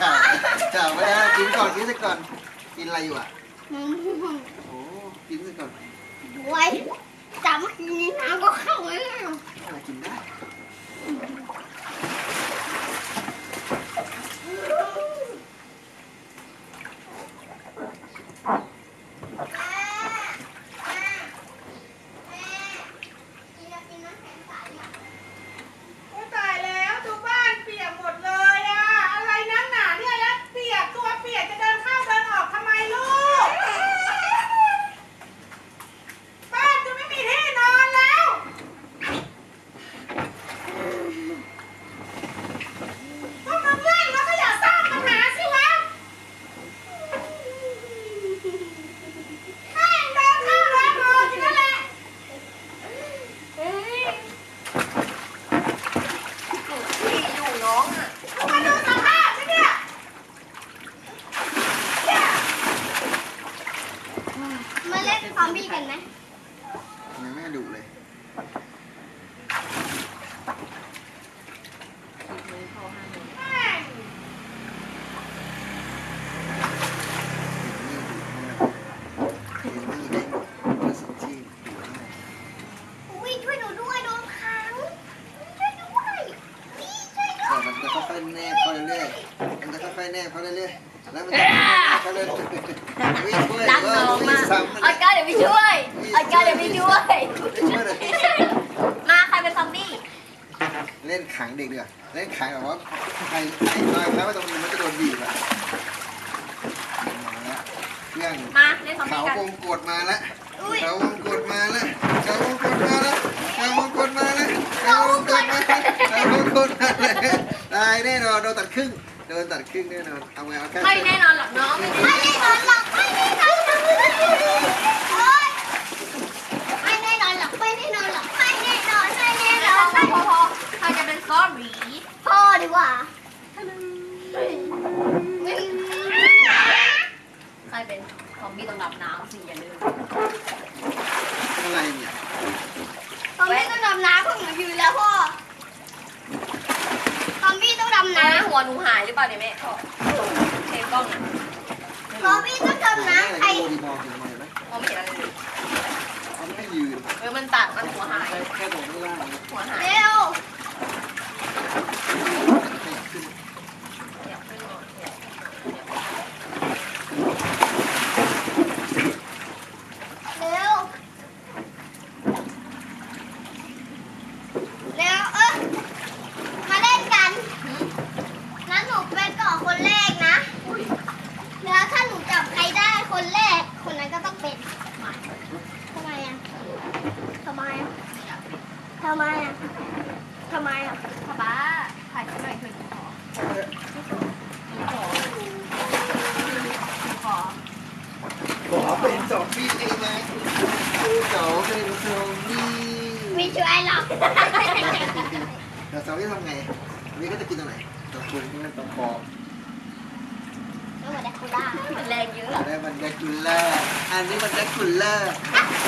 จ่าวข่าไม่ได้กินก่อนกินซะก่อนกินอะไรอยู่อะ โดนตัดครึ่งแน่นอนเอาไงเอาแค่ไม่แน่นอนหรอกน้องไม่แน่นอนหรอกไม่แน่นอนหรอกไม่แน่นอนหรอกไม่แน่นอนหรอกไม่แน่นอนไม่แน่นพออนพอพอพอใครจะเป็นซอบีพ่อดีกว่าใครเป็นซอมบี้ต้องดับน้ำสิอย่าลืมอะไรเนี่ยซอมบี้ต้องดำน้ำพวกหนูยืนแล้วพ่อำน้าน้ำหัวหนูหายหรือเปล่าเนี่ยแม่พ่อเทกล้องนะซอมบี้ต้องดำน้ำใครดูดีมองถึงมองเห็นไหมมองไม่เห็นอะไรเลยเขาไม่ยืนเออมันตัดมันหัวหายแค่แค่ตรงข้างล่างหัวหายเร็ว ขยับขึ้น อยากขึ้นหน่อยอยาก เร็วเร็วเออมาเล่นกันงั้นหนูเป็นก่อนคนแรกนะ แล้วถ้าหนูจับใครได้คนแรก คนนั้นก็ต้องเป็นทำไมอะทำไมอะทำไมอะทำไมอะ ป้าป้าถ่ายคลิปหน่อยเถอะขอขอขอ ขอเป็นซอมบี้ได้ไหมขอเป็นซอมบี้ ไม่ช่วยหรอก แต่ซอมบี้ทำไงอันนี้ก็จะกินตรงไหนตรงพุงที่มันตรงคอ แล้วมา ได้คุล่ามันแรงเยอะได้มันแดกคูลเลอร์อันนี้มันแดกคูลเลอร์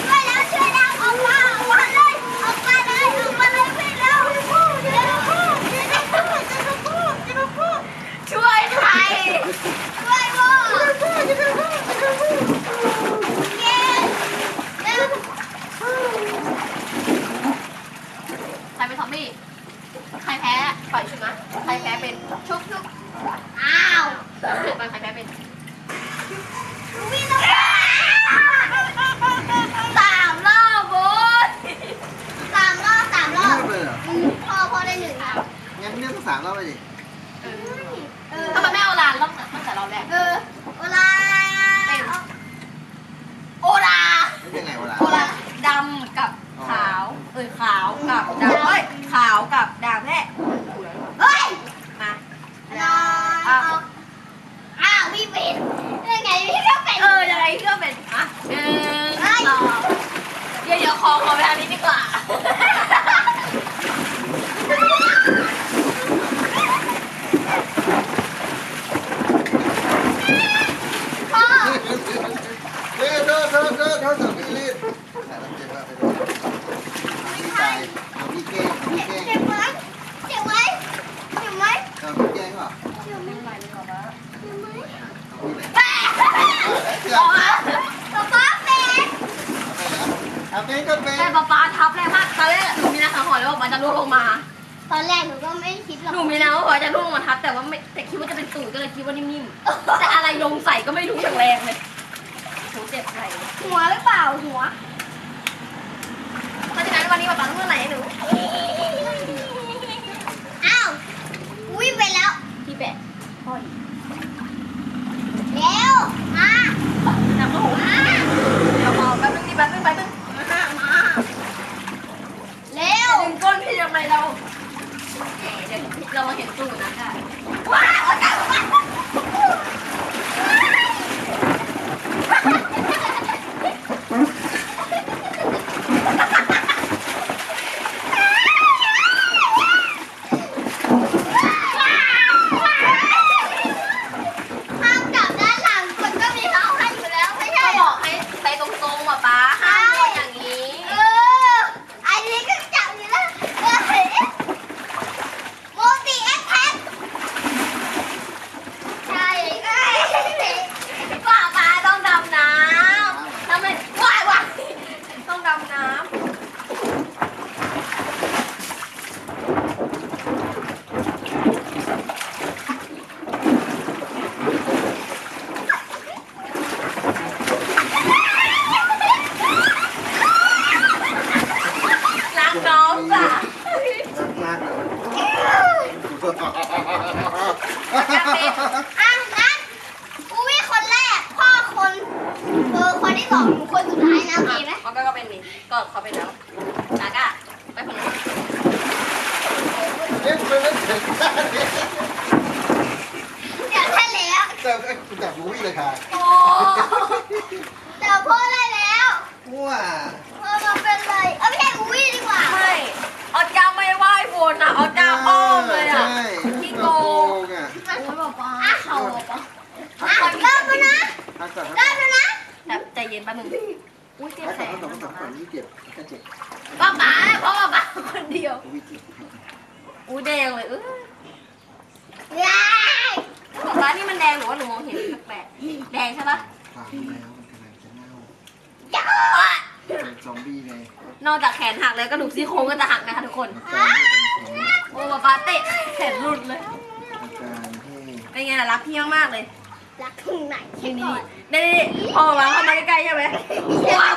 ช่วยแล้วช่วยแล้วออกมาออกมาเลยออกมาเลยออกมาเลยไปเร็วเร็วเร็วเร็วเร็วเร็วเร็วช่วยใครช่วยพ่อเย้เร็วใครเป็นซอมบี้ใครแพ้ปล่อยชุดนะใครแพ้เป็นชุบชุบอ้าว ชุบกันใครแพ้เป็นวิ่งแล้วสามรอบโว้ยสามรอบสามรอบไม่เลยเหรออืมพ่อพ่อได้หนึ่งครับงั้นเรื่องสามรอบไปดิเออเออทำไมไม่เอาลานรอบตั้งแต่รอบแรก เออเวลา โอลา ไม่เป็นไงเวลา โอลาดำกับขาว เอ้ยขาวกับดำเอ้ยขาวกับดำแน่ เฮ้ย มา ลาอ้าวอ้าวพี่เป็นยังไงพี่ก็เป็น เออยังไงก็เป็นอะหนึ่งสองเดี๋ยวเดี๋ยวขอขอไปทางนี้ดีกว่า พ่อ เฮ้ยโทษโทษโทษโทษสามีลื่นแต่เราเจ็บแล้วไปด้วยพี่ตายเอาพี่เก้งพี่เก้ง เจ็บไหมเจ็บไหมเจ็บไหม เอาพี่เก้งเหรอ เจ็บไหม เอาพี่ไหน ต่อมาต่อมาเป็น เอาเป็นก็เป็นแต่ป๊าป๊าทับแรงมากตอนแรกหนูมีนะสังหรณ์เลยว่าป๊าจะร่วงลงมา ตอนแรกหนูก็ไม่คิดหรอกหนูมีนะว่าป๊าจะร่วงลงมาทับแต่ว่าไม่แต่คิดว่าจะเป็นตูดก็เลยคิดว่านิ่มๆแต่อะไรลงใส่ก็ไม่รู้อย่างแรงเลยโหเจ็บไหล่หัวหรือเปล่าหัวเพราะฉะนั้นวันนี้ป๊าป๊าต้องเมื่อไหร่ให้หนูอ้าววิ่งไปแล้วพี่แปะพ่อดีเร็วมาน้ำก็หูเดี๋ยวพอแป๊บนึงดิแป๊บนึงแป๊บนึงมามา เร็ว ดึงก้นพี่ทำไมเราเดี๋ยวเรามาเห็นตูดนะค่ะว้าวอากาศ ห้ามจับด้านหลังคนก็มีเขาให้อยู่แล้วไม่ใช่ ก็ เหร บ อ อกให้ไปตรงๆว่ะป๊าห้ามโดนอย่างนี้ เออ อันนี้ก็จับอยู่แล้วเฮ้ยโมติเอ็กแพนใช่เอ้ย ป้าป๊าต้องดำน้ำทำไมว้ายว้ายต้องดำน้ำรักน้องจ้ะ รักมากเลย อะงั้นกูวิ่งคนแรก พ่อคนเออคนที่สองหนูคนสุดท้ายนะโอเคไหม เขาก็เป็นนี่ก็เขาเป็นแล้วแล้วก็ไปคนนู้น เอ๊ะไปเล่น เดี๋ยวได้แล้ว จับจับรู้อีกเลยค่ะ โอ้ เดี๋ยวพ่อได้แล้ว ว้า พ่อมาเป็นเลยเอ้ยไม่ใช่อุ้ยดีกว่า ไม่ออดก้าไม่ไหว้ฝนอะออดก้าอ้อมเลยอะ ใช่ พี่โกง อะ โอ้ยบอกว่าเขาบอกว่า อะเริ่มแล้วนะ พักก่อนพัก เริ่ ก่อน มแล้วนะ แบบใจเย็นแป๊บนึงอุ้ยเจ็บ พัก แข ก่อน น พักก่อนพักก่อนนี่ เจ็บก็เจ็บป้าป๋าพ่อป๋าคนเดียวอุ้ยเจ็บอุ้ยแดงเลยเออยายบอกว่านี่มันแดงหรือว่าหนูมองเห็นแปลกๆแดงใช่ปะปากแล้วมันกำลังจะเน่าจ้าเป็นซอมบี้ไงนอกจากแขนหักแล้วกระดูกซี่โครงก็จะหักนะคะทุกคนอาการที่เป็นของโอ้ป๊าป๊าเตะแขนหลุดเลยอาการที่เป็นไงล่ะรักพี่มากๆเลย รักถึงไหนทีเช็คนี้ก่อนนี่นี่พอมาเข้ามาใกล้ๆใช่ไหมวับ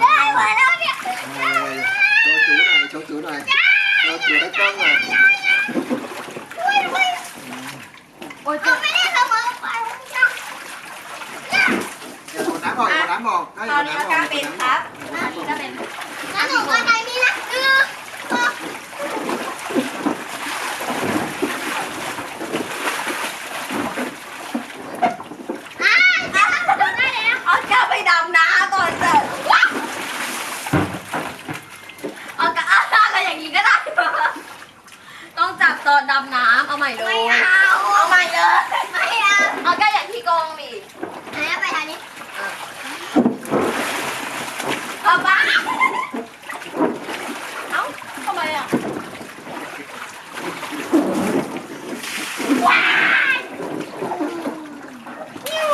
ได้หมดแล้วเนี่ยโชว์จูหน่อยโชว์จูหน่อยโชว์จูให้กล้องหน่อยอุ้ยอุ้ยโอ้ยเราเจ็บไม่ได้เสมอไปจ้ะอย่าโดนน้ำออกอย่าโดนน้ำออกตอนนี้อาการเป็นครับตอนนี้ก็เป็น แล้วหนูก็ใจนี่นะเออเอออ่าได้แล้ว เอาก้าไปดำน้ำก่อนเถอะว้าวเอาก้าอะไรอย่างนี้ก็ได้ต้องจับตอนดำน้ำเอาใหม่เลย ไม่เอา เอาใหม่เลย ไม่เอา เอาก้าอย่างที่กองดิ ไหนเอาไปทางนี้ ป๊าป๊าเอ้าทำไมอะ ว้ายนิ้ว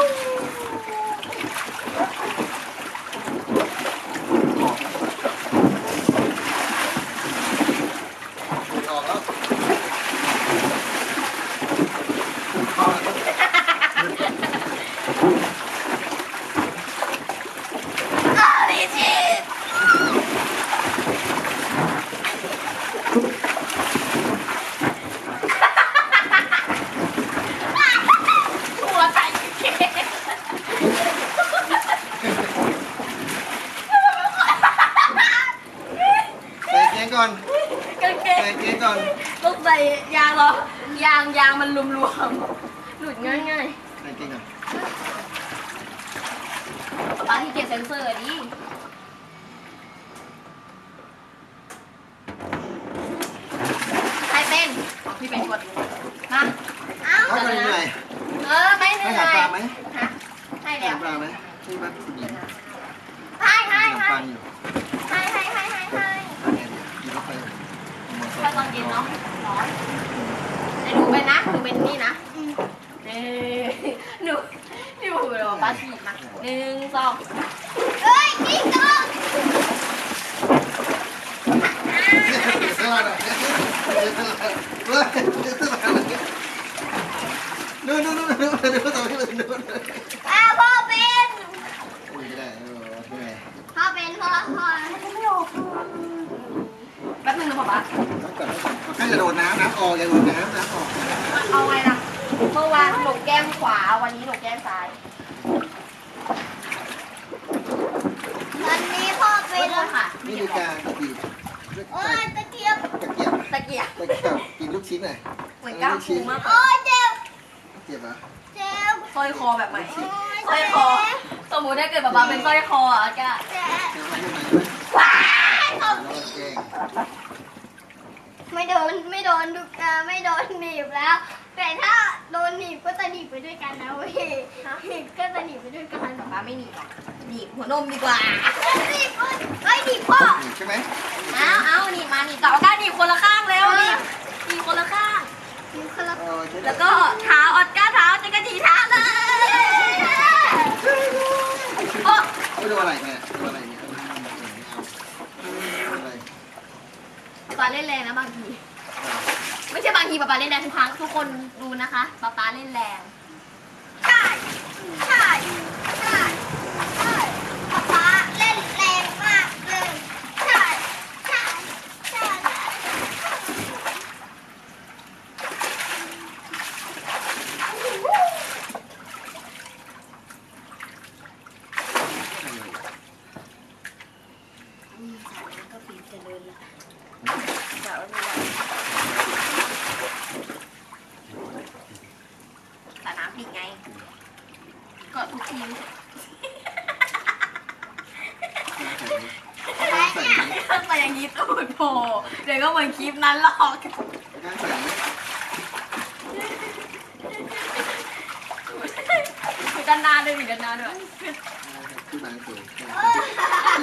ออกแล้ว อ่าดิจิหัวใจเก๋ ใส่เกงก่อน กางเก ใส่ ง เกงก่อน ต้องใส่ยางเหรอยางยางมันรวมๆหลุดง่าย ใส่เกงก่อน ๆป๊าที่เก็บเซนเซอร์ดิใครเป็น อ๋อพี่เป็นกดมาเอ้าเขาเป็นยังไงเออไม่เหนื่ให้อยหาปลาไหมฮะให้ให้แล้วหาปลาไหมที่วัดคุณหญิงให้ให้หาให้ปลาอยู่ให้ให้ให้ให้ให้เนี่ยกินเข้าไปถ้าตอนเย็นเนาะร้อนเดี๋ยวหนูเป็นนะหนูเป็นนี่นะเน่หนูหนูเดี๋ยวป๊าฉีดมาหนึ่งสองเอ้ยนี่ก็สลัดอะเฮ้ย นู่นนู่นนู่นนู่นนู่นนู่นนู่นอ่าพ่อเป็นไม่ได้เออเหนื่อยพ่อเป็นพ่อพ่อแป๊บนึงนะป๊าป๊าแล้วก่อนใกล้จะโดนน้ำน้ำออกอย่าโดนน้ำน้ำออกเอาไงล่ะเมื่อวานหนูแก้มขวาวันนี้หนูแก้มซ้ายวันนี้พ่อเป็เป็นนค่ะนี่คือการบีบ โอ้ยตะเกียบตะเกียบตะเกียบตะเกียบกินลูกชิ้นหน่อยเหมือนก้าวฟูมากโอ้ยเจ็บเจ็บอะเจ็บสร้อยคอแบบใหม่โอ้ยสร้อยคอ สมมุติถ้าเกิดป๊าป๊าเป็นสร้อยคออะก็เจ็บเจ็บไหมว้ายแล้วแกงไม่โดนไม่โดนดุเอ่อไม่โดนหนีบแล้ว แต่ถ้าโดนหนีบก็จะหนีบไปด้วยกันนะเว้ยหนีบก็จะหนีบไปด้วยกันป๊าป๊าไม่หนีบหรอก หนีบหัวนมดีกว่าหนีบเอ้ยเอ้ยหนีบพ่อใช่ไหมเอาเอาหนีบมาหนีบต่อก้าหนีบคนละข้างเร็วหนีบหนีบคนละข้างหนีบคนละเออใช่แล้วก็เท้าออดก้าเท้าจะกระจีเท้าเลยโอ้ไม่ดูอะไรเนี่ยดูอะไรเนี่ยอะไรป๊าเล่นแรงนะบางที ไม่ใช่บางทีป๊าป๊าเล่นแรงทุกครั้งทุกคนดูนะคะป๊าป๊าเล่นแรงใช่ใช่ เหมือนคลิปนั้นหรอกนั่งด้านนาด้วยดิด้านหนาด้วย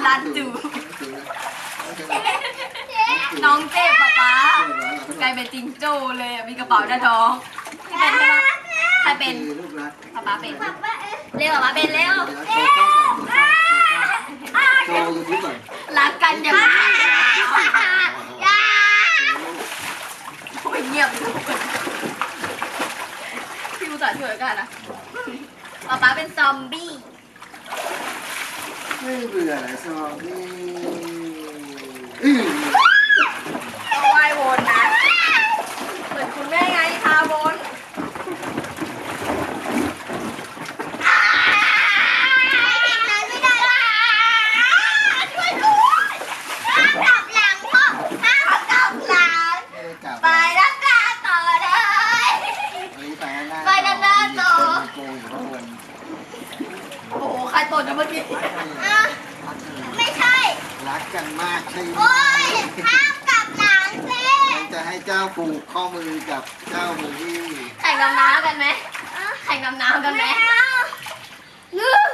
รัดจูน้องเจ็บปะป๊ากลายเป็นจิงโจ้เลยมีกระเป๋าด้านท้องใครเป็นปะป๊าเป็นเร็วปะป๊าเป็นเร็วรักกันอย่างียบพี่อุตส่าห์ช่วยกันนะป๊าป๊าเป็นซอมบี้ไม่เบื่อเลยซอมบี้ ข่ดำน้ำกันไหมแข่ดำน้ำกันไหม ไม่อ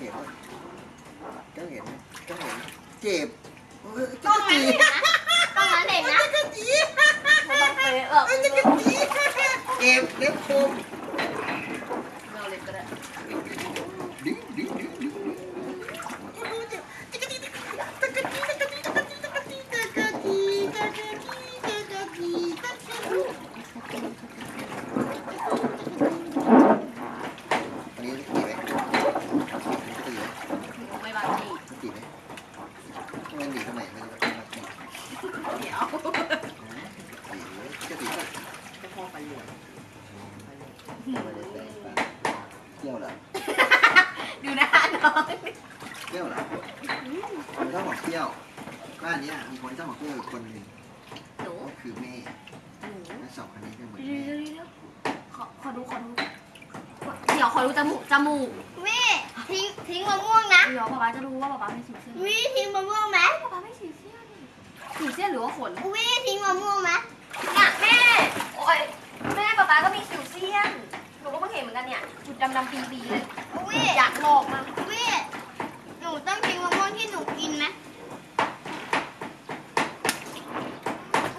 เห็นไหมกล้องเห็นไหมกล้องเห็นไหมเจ็บเออต้จัองกรนั้นจีเด็กนะต้องนั้นเด็กนะจักรจีไม่ต้องเป๊ะหรอกจักรจีเจ็บเล็บคม เราเล็บก็ได้ ดิ้งดิ้งดิ้งดิ้งอันนี้ตีไหมตีไหม ไม่บางที ตีไหมมันหนีทำไมมันมันตี เดี๋ยว จะตีก็ จะพอไปเลย ไม่ได้แต่เที่ยวเหรอ ดูหน้าน้อง เที่ยวเหรอคนชอบบอกเที่ยวบ้านนี้มีคนชอบบอกเที่ยวอีกคนหนึ่งหนูก็คือแม่หนูและสองคนนี้ก็เหมือนเดี๋ยวแม่เดี๋ยวเดี๋ยวขอขอดูขอดูเดี๋ยวขอดูจมูกจมูกวิทิ้งทิ้งมะม่วงนะเดี๋ยวป๊าป๊าจะรู้ว่าป๊าป๊าไม่สีเสื้อวิทิ้งมะม่วงไหมป๊าป๊าไม่สีเสื้อนี่สีเสื้อหรือว่าขนวิทิ้งมะม่วงไหมน่ะแม่โอ้ยแม่ป๊าป๊าก็มีสิวเซียนหนูก็เพิ่งเห็นเหมือนกันเนี่ยจุดดำๆปีๆเลยวิอยากลอกมากวิห นูต้องทิ้งมะม่วงที่หนูกินไหม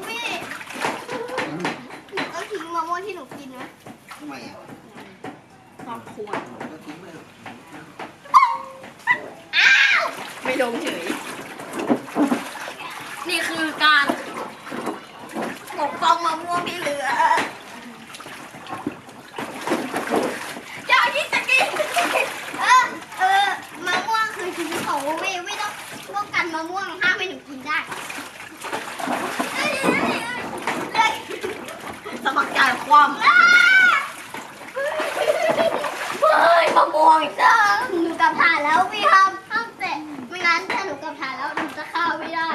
วิหนูต้องทิ้งมะม่วงที่หนูกินไหมทำไมอะความควรก็ทิ้งไปเถอะอ้าวไม่ลงเฉย นี่คือการปกป้องมะม่วงที่เหลืออย่าคิดจะกิน เออเออมะม่วงคือ ชีวิตของวิวิต้องป้องกันมะม่วงห้ามให้หนูกินได้เอ้ยเอ้ยเอ้ยเอ้ยสมัครใจความเฮ้ยมะม่วงอีกจ้าหนูกลับฐานแล้วพี่ห้ามห้ามเตะไม่งั้นถ้าหนูกลับฐานแล้วหนูจะเข้าไม่ได้